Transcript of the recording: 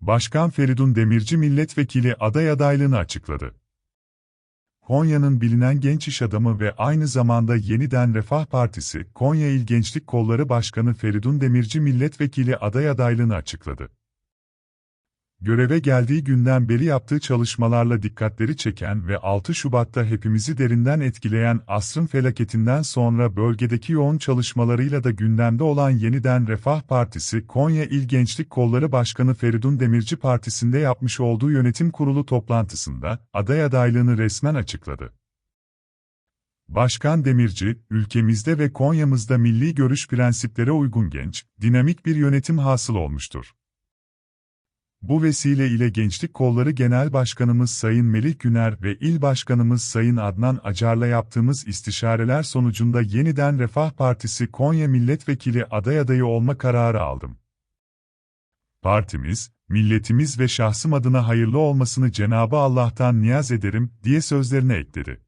Başkan Feridun Demirci milletvekili aday adaylığını açıkladı. Konya'nın bilinen genç iş adamı ve aynı zamanda Yeniden Refah Partisi, Konya İl Gençlik Kolları Başkanı Feridun Demirci milletvekili aday adaylığını açıkladı. Göreve geldiği günden beri yaptığı çalışmalarla dikkatleri çeken ve 6 Şubat'ta hepimizi derinden etkileyen asrın felaketinden sonra bölgedeki yoğun çalışmalarıyla da gündemde olan Yeniden Refah Partisi, Konya İl Gençlik Kolları Başkanı Feridun Demirci Partisi'nde yapmış olduğu yönetim kurulu toplantısında aday adaylığını resmen açıkladı. Başkan Demirci, ülkemizde ve Konya'mızda milli görüş prensiplere uygun genç, dinamik bir yönetim hasıl olmuştur. Bu vesile ile Gençlik Kolları Genel Başkanımız Sayın Melih Güner ve İl Başkanımız Sayın Adnan Acar'la yaptığımız istişareler sonucunda yeniden Refah Partisi Konya Milletvekili aday adayı olma kararı aldım. Partimiz, milletimiz ve şahsım adına hayırlı olmasını Cenabı Allah'tan niyaz ederim, diye sözlerine ekledi.